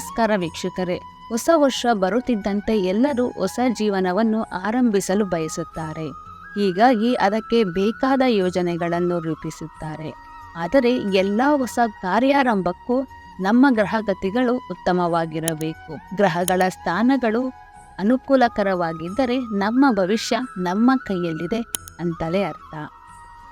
ನಮಸ್ಕಾರ ವೀಕ್ಷಕರೇ. ಹೊಸ ವರ್ಷ ಬರುತ್ತಿದ್ದಂತೆ ಎಲ್ಲರೂ ಹೊಸ ಜೀವನವನ್ನು ಆರಂಭಿಸಲು ಬಯಸುತ್ತಾರೆ. ಹೀಗಾಗಿ ಅದಕ್ಕೆ ಬೇಕಾದ ಯೋಜನೆಗಳನ್ನು ರೂಪಿಸುತ್ತಾರೆ. ಆದರೆ ಎಲ್ಲ ಹೊಸ ಕಾರ್ಯಾರಂಭಕ್ಕೂ ನಮ್ಮ ಗ್ರಹಗತಿಗಳು ಉತ್ತಮವಾಗಿರಬೇಕು. ಗ್ರಹಗಳ ಸ್ಥಾನಗಳು ಅನುಕೂಲಕರವಾಗಿದ್ದರೆ ನಮ್ಮ ಭವಿಷ್ಯ ನಮ್ಮ ಕೈಯಲ್ಲಿದೆ ಅಂತಲೇ ಅರ್ಥ.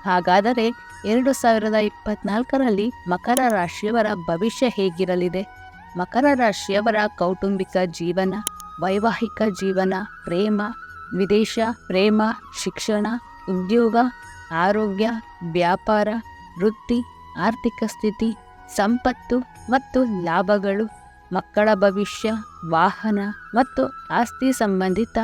ಹಾಗಾದರೆ ಎರಡು ಸಾವಿರದ ಇಪ್ಪತ್ನಾಲ್ಕರಲ್ಲಿ ಮಕರ ರಾಶಿಯವರ ಭವಿಷ್ಯ ಹೇಗಿರಲಿದೆ? ಮಕರ ರಾಶಿಯವರ ಕೌಟುಂಬಿಕ ಜೀವನ, ವೈವಾಹಿಕ ಜೀವನ, ಪ್ರೇಮ, ವಿದೇಶ, ಪ್ರೇಮ, ಶಿಕ್ಷಣ, ಉದ್ಯೋಗ, ಆರೋಗ್ಯ, ವ್ಯಾಪಾರ, ವೃತ್ತಿ, ಆರ್ಥಿಕ ಸ್ಥಿತಿ, ಸಂಪತ್ತು ಮತ್ತು ಲಾಭಗಳು, ಮಕ್ಕಳ ಭವಿಷ್ಯ, ವಾಹನ ಮತ್ತು ಆಸ್ತಿ ಸಂಬಂಧಿತ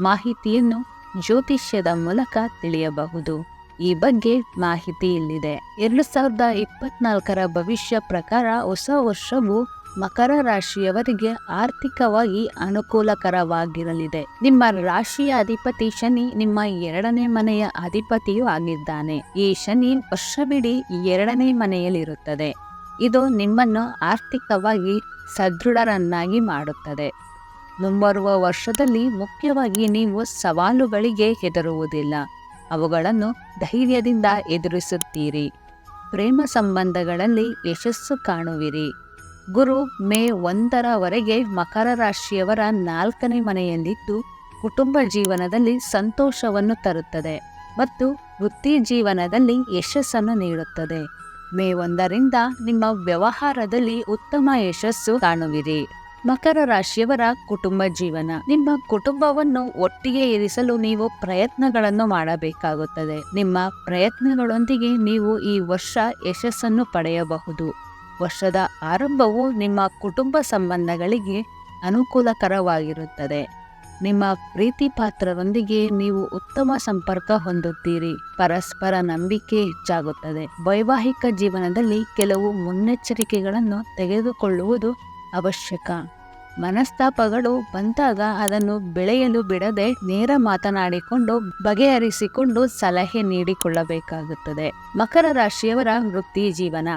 ಮಾಹಿತಿಯನ್ನು ಜ್ಯೋತಿಷ್ಯದ ಮೂಲಕ ತಿಳಿಯಬಹುದು. ಈ ಬಗ್ಗೆ ಮಾಹಿತಿ ಇಲ್ಲಿದೆ. ಎರಡು ಸಾವಿರದ ಇಪ್ಪತ್ನಾಲ್ಕರ ಭವಿಷ್ಯ ಪ್ರಕಾರ ಹೊಸ ವರ್ಷವು ಮಕರ ರಾಶಿಯವರಿಗೆ ಆರ್ಥಿಕವಾಗಿ ಅನುಕೂಲಕರವಾಗಿರಲಿದೆ. ನಿಮ್ಮ ರಾಶಿಯ ಅಧಿಪತಿ ಶನಿ ನಿಮ್ಮ ಎರಡನೇ ಮನೆಯ ಅಧಿಪತಿಯೂ ಆಗಿದ್ದಾನೆ. ಈ ಶನಿ ವರ್ಷವಿಡೀ ಎರಡನೇ ಮನೆಯಲ್ಲಿರುತ್ತದೆ. ಇದು ನಿಮ್ಮನ್ನು ಆರ್ಥಿಕವಾಗಿ ಸದೃಢರನ್ನಾಗಿ ಮಾಡುತ್ತದೆ. ಮುಂಬರುವ ವರ್ಷದಲ್ಲಿ ಮುಖ್ಯವಾಗಿ ನೀವು ಸವಾಲುಗಳಿಗೆ ಹೆದರುವುದಿಲ್ಲ. ಅವುಗಳನ್ನು ಧೈರ್ಯದಿಂದ ಎದುರಿಸುತ್ತೀರಿ. ಪ್ರೇಮ ಸಂಬಂಧಗಳಲ್ಲಿ ಯಶಸ್ಸು ಕಾಣುವಿರಿ. ಗುರು ಮೇ ಒಂದರವರೆಗೆ ಮಕರ ರಾಶಿಯವರ ನಾಲ್ಕನೇ ಮನೆಯಲ್ಲಿದ್ದು ಕುಟುಂಬ ಜೀವನದಲ್ಲಿ ಸಂತೋಷವನ್ನು ತರುತ್ತದೆ ಮತ್ತು ವೃತ್ತಿ ಜೀವನದಲ್ಲಿ ಯಶಸ್ಸನ್ನು ನೀಡುತ್ತದೆ. ಮೇ ಒಂದರಿಂದ ನಿಮ್ಮ ವ್ಯವಹಾರದಲ್ಲಿ ಉತ್ತಮ ಯಶಸ್ಸು ಕಾಣುವಿರಿ. ಮಕರ ರಾಶಿಯವರ ಕುಟುಂಬ ಜೀವನ. ನಿಮ್ಮ ಕುಟುಂಬವನ್ನು ಒಟ್ಟಿಗೆ ಇರಿಸಲು ನೀವು ಪ್ರಯತ್ನಗಳನ್ನು ಮಾಡಬೇಕಾಗುತ್ತದೆ. ನಿಮ್ಮ ಪ್ರಯತ್ನಗಳೊಂದಿಗೆ ನೀವು ಈ ವರ್ಷ ಯಶಸ್ಸನ್ನು ಪಡೆಯಬಹುದು. ವರ್ಷದ ಆರಂಭವು ನಿಮ್ಮ ಕುಟುಂಬ ಸಂಬಂಧಗಳಿಗೆ ಅನುಕೂಲಕರವಾಗಿರುತ್ತದೆ. ನಿಮ್ಮ ಪ್ರೀತಿ ಪಾತ್ರರೊಂದಿಗೆ ನೀವು ಉತ್ತಮ ಸಂಪರ್ಕ ಹೊಂದುತ್ತೀರಿ. ಪರಸ್ಪರ ನಂಬಿಕೆ ಹೆಚ್ಚಾಗುತ್ತದೆ. ವೈವಾಹಿಕ ಜೀವನದಲ್ಲಿ ಕೆಲವು ಮುನ್ನೆಚ್ಚರಿಕೆಗಳನ್ನು ತೆಗೆದುಕೊಳ್ಳುವುದು ಅವಶ್ಯಕ. ಮನಸ್ತಾಪಗಳು ಬಂದಾಗ ಅದನ್ನು ಬೆಳೆಯಲು ಬಿಡದೆ ನೇರ ಮಾತನಾಡಿಕೊಂಡು ಬಗೆಹರಿಸಿಕೊಂಡು ಸಲಹೆ ನೀಡಿಕೊಳ್ಳಬೇಕಾಗುತ್ತದೆ. ಮಕರ ರಾಶಿಯವರ ವೃತ್ತಿ ಜೀವನ.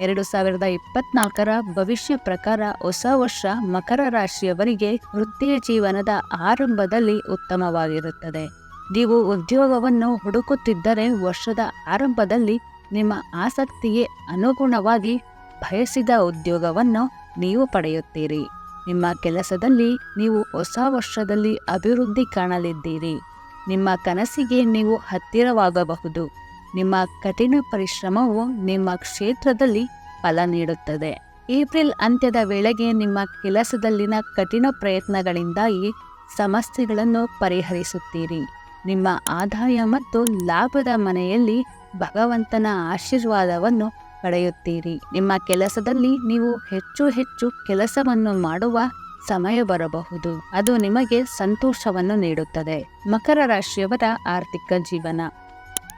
ಎರಡು ಸಾವಿರದ ಇಪ್ಪತ್ನಾಲ್ಕರ ಭವಿಷ್ಯ ಪ್ರಕಾರ ಹೊಸ ವರ್ಷ ಮಕರ ರಾಶಿಯವರಿಗೆ ವೃತ್ತಿಯ ಜೀವನದ ಆರಂಭದಲ್ಲಿ ಉತ್ತಮವಾಗಿರುತ್ತದೆ. ನೀವು ಉದ್ಯೋಗವನ್ನು ಹುಡುಕುತ್ತಿದ್ದರೆ ವರ್ಷದ ಆರಂಭದಲ್ಲಿ ನಿಮ್ಮ ಆಸಕ್ತಿಗೆ ಅನುಗುಣವಾಗಿ ಬಯಸಿದ ಉದ್ಯೋಗವನ್ನು ನೀವು ಪಡೆಯುತ್ತೀರಿ. ನಿಮ್ಮ ಕೆಲಸದಲ್ಲಿ ನೀವು ಹೊಸ ವರ್ಷದಲ್ಲಿ ಅಭಿವೃದ್ಧಿ ಕಾಣಲಿದ್ದೀರಿ. ನಿಮ್ಮ ಕನಸಿಗೆ ನೀವು ಹತ್ತಿರವಾಗಬಹುದು. ನಿಮ್ಮ ಕಠಿಣ ಪರಿಶ್ರಮವು ನಿಮ್ಮ ಕ್ಷೇತ್ರದಲ್ಲಿ ಫಲ ನೀಡುತ್ತದೆ. ಏಪ್ರಿಲ್ ಅಂತ್ಯದ ವೇಳೆಗೆ ನಿಮ್ಮ ಕೆಲಸದಲ್ಲಿನ ಕಠಿಣ ಪ್ರಯತ್ನಗಳಿಂದಾಗಿ ಸಮಸ್ಯೆಗಳನ್ನು ಪರಿಹರಿಸುತ್ತೀರಿ. ನಿಮ್ಮ ಆದಾಯ ಮತ್ತು ಲಾಭದ ಮನೆಯಲ್ಲಿ ಭಗವಂತನ ಆಶೀರ್ವಾದವನ್ನು ಪಡೆಯುತ್ತೀರಿ. ನಿಮ್ಮ ಕೆಲಸದಲ್ಲಿ ನೀವು ಹೆಚ್ಚು ಹೆಚ್ಚು ಕೆಲಸವನ್ನು ಮಾಡುವ ಸಮಯ ಬರಬಹುದು. ಅದು ನಿಮಗೆ ಸಂತೋಷವನ್ನು ನೀಡುತ್ತದೆ. ಮಕರ ರಾಶಿಯವರ ಆರ್ಥಿಕ ಜೀವನ.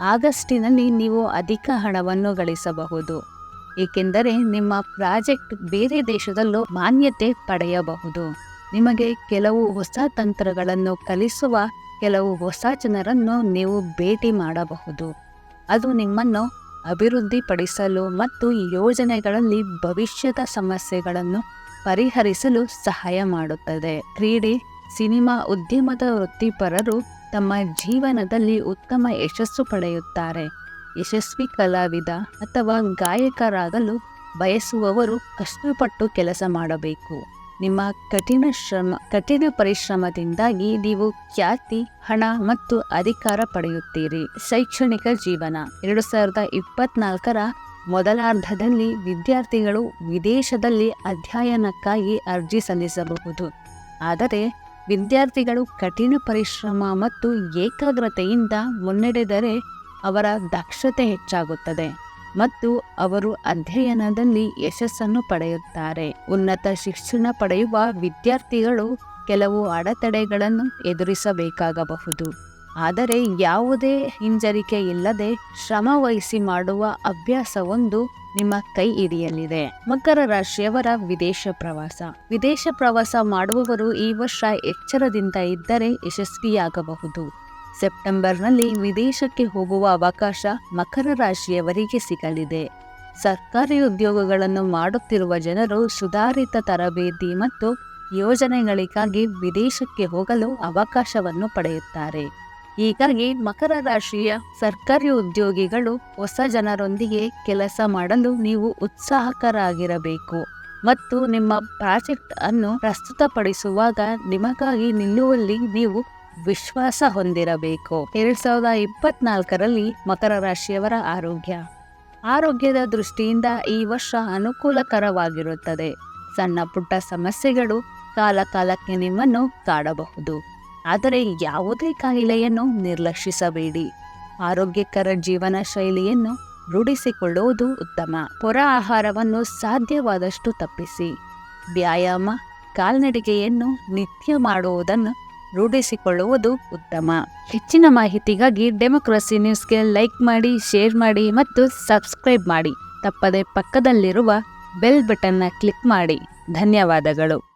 ಆಗಸ್ಟಿನಲ್ಲಿ ನೀವು ಅಧಿಕ ಹಣವನ್ನು ಗಳಿಸಬಹುದು. ಏಕೆಂದರೆ ನಿಮ್ಮ ಪ್ರಾಜೆಕ್ಟ್ ಬೇರೆ ದೇಶದಲ್ಲೂ ಮಾನ್ಯತೆ ಪಡೆಯಬಹುದು. ನಿಮಗೆ ಕೆಲವು ಹೊಸ ತಂತ್ರಗಳನ್ನು ಕಲಿಸುವ ಕೆಲವು ಹೊಸ ಜನರನ್ನು ನೀವು ಭೇಟಿ ಮಾಡಬಹುದು. ಅದು ನಿಮ್ಮನ್ನು ಅಭಿವೃದ್ಧಿಪಡಿಸಲು ಮತ್ತು ಯೋಜನೆಗಳಲ್ಲಿ ಭವಿಷ್ಯದ ಸಮಸ್ಯೆಗಳನ್ನು ಪರಿಹರಿಸಲು ಸಹಾಯ ಮಾಡುತ್ತದೆ. ಕ್ರೀಡೆ, ಸಿನಿಮಾ ಉದ್ಯಮದ ವೃತ್ತಿಪರರು ತಮ್ಮ ಜೀವನದಲ್ಲಿ ಉತ್ತಮ ಯಶಸ್ಸು ಪಡೆಯುತ್ತಾರೆ. ಯಶಸ್ವಿ ಕಲಾವಿದ ಅಥವಾ ಗಾಯಕರಾಗಲು ಬಯಸುವವರು ಕಷ್ಟಪಟ್ಟು ಕೆಲಸ ಮಾಡಬೇಕು. ನಿಮ್ಮ ಕಠಿಣ ಶ್ರಮ, ಕಠಿಣ ಪರಿಶ್ರಮದಿಂದಾಗಿ ನೀವು ಖ್ಯಾತಿ, ಹಣ ಮತ್ತು ಅಧಿಕಾರ ಪಡೆಯುತ್ತೀರಿ. ಶೈಕ್ಷಣಿಕ ಜೀವನ. ಎರಡು ಸಾವಿರದ ಇಪ್ಪತ್ನಾಲ್ಕರ ಮೊದಲಾರ್ಧದಲ್ಲಿ ವಿದ್ಯಾರ್ಥಿಗಳು ವಿದೇಶದಲ್ಲಿ ಅಧ್ಯಯನಕ್ಕಾಗಿ ಅರ್ಜಿ ಸಲ್ಲಿಸಬಹುದು. ಆದರೆ ವಿದ್ಯಾರ್ಥಿಗಳು ಕಠಿಣ ಪರಿಶ್ರಮ ಮತ್ತು ಏಕಾಗ್ರತೆಯಿಂದ ಮುನ್ನಡೆದರೆ ಅವರ ದಕ್ಷತೆ ಹೆಚ್ಚಾಗುತ್ತದೆ ಮತ್ತು ಅವರು ಅಧ್ಯಯನದಲ್ಲಿ ಯಶಸ್ಸನ್ನು ಪಡೆಯುತ್ತಾರೆ. ಉನ್ನತ ಶಿಕ್ಷಣ ಪಡೆಯುವ ವಿದ್ಯಾರ್ಥಿಗಳು ಕೆಲವು ಅಡೆತಡೆಗಳನ್ನು ಎದುರಿಸಬೇಕಾಗಬಹುದು. ಆದರೆ ಯಾವುದೇ ಹಿಂಜರಿಕೆ ಇಲ್ಲದೆ ಶ್ರಮ ವಹಿಸಿ ಮಾಡುವ ಅಭ್ಯಾಸವೊಂದು ನಿಮ್ಮ ಕೈ ಹಿಡಿಯಲಿದೆ. ಮಕರ ರಾಶಿಯವರ ವಿದೇಶ ಪ್ರವಾಸ. ವಿದೇಶ ಪ್ರವಾಸ ಮಾಡುವವರು ಈ ವರ್ಷ ಎಚ್ಚರದಿಂದ ಇದ್ದರೆ ಯಶಸ್ವಿಯಾಗಬಹುದು. ಸೆಪ್ಟೆಂಬರ್ನಲ್ಲಿ ವಿದೇಶಕ್ಕೆ ಹೋಗುವ ಅವಕಾಶ ಮಕರ ರಾಶಿಯವರಿಗೆ ಸಿಗಲಿದೆ. ಸರ್ಕಾರಿ ಉದ್ಯೋಗಗಳನ್ನು ಮಾಡುತ್ತಿರುವ ಜನರು ಸುಧಾರಿತ ತರಬೇತಿ ಮತ್ತು ಯೋಜನೆಗಳಿಗಾಗಿ ವಿದೇಶಕ್ಕೆ ಹೋಗಲು ಅವಕಾಶವನ್ನು ಪಡೆಯುತ್ತಾರೆ. ಹೀಗಾಗಿ ಮಕರ ರಾಶಿಯ ಸರ್ಕಾರಿ ಉದ್ಯೋಗಿಗಳು ಹೊಸ ಜನರೊಂದಿಗೆ ಕೆಲಸ ಮಾಡಲು ನೀವು ಉತ್ಸಾಹಕರಾಗಿರಬೇಕು. ಮತ್ತು ನಿಮ್ಮ ಪ್ರಾಜೆಕ್ಟ್ ಅನ್ನು ಪ್ರಸ್ತುತಪಡಿಸುವಾಗ ನಿಮಗಾಗಿ ನಿಲ್ಲುವಲ್ಲಿ ನೀವು ವಿಶ್ವಾಸ ಹೊಂದಿರಬೇಕು. ಎರಡ್ ಸಾವಿರದ ಇಪ್ಪತ್ನಾಲ್ಕರಲ್ಲಿ ಮಕರ ರಾಶಿಯವರ ಆರೋಗ್ಯ. ಆರೋಗ್ಯದ ದೃಷ್ಟಿಯಿಂದ ಈ ವರ್ಷ ಅನುಕೂಲಕರವಾಗಿರುತ್ತದೆ. ಸಣ್ಣ ಪುಟ್ಟ ಸಮಸ್ಯೆಗಳು ಕಾಲ ಕಾಲಕ್ಕೆ ನಿಮ್ಮನ್ನು ಕಾಡಬಹುದು ಆದರೆ ಯಾವುದೇ ಕಾಯಿಲೆಯನ್ನು ನಿರ್ಲಕ್ಷಿಸಬೇಡಿ. ಆರೋಗ್ಯಕರ ಜೀವನ ಶೈಲಿಯನ್ನು ರೂಢಿಸಿಕೊಳ್ಳುವುದು ಉತ್ತಮ. ಹೊರ ಆಹಾರವನ್ನು ಸಾಧ್ಯವಾದಷ್ಟು ತಪ್ಪಿಸಿ. ವ್ಯಾಯಾಮ, ಕಾಲ್ನಡಿಗೆಯನ್ನು ನಿತ್ಯ ಮಾಡುವುದನ್ನು ರೂಢಿಸಿಕೊಳ್ಳುವುದು ಉತ್ತಮ. ಹೆಚ್ಚಿನ ಮಾಹಿತಿಗಾಗಿ ಡೆಮೋಕ್ರಸಿ ನ್ಯೂಸ್ಗೆ ಲೈಕ್ ಮಾಡಿ, ಶೇರ್ ಮಾಡಿ ಮತ್ತು ಸಬ್ಸ್ಕ್ರೈಬ್ ಮಾಡಿ. ತಪ್ಪದೆ ಪಕ್ಕದಲ್ಲಿರುವ ಬೆಲ್ ಬಟನ್ನ ಕ್ಲಿಕ್ ಮಾಡಿ. ಧನ್ಯವಾದಗಳು.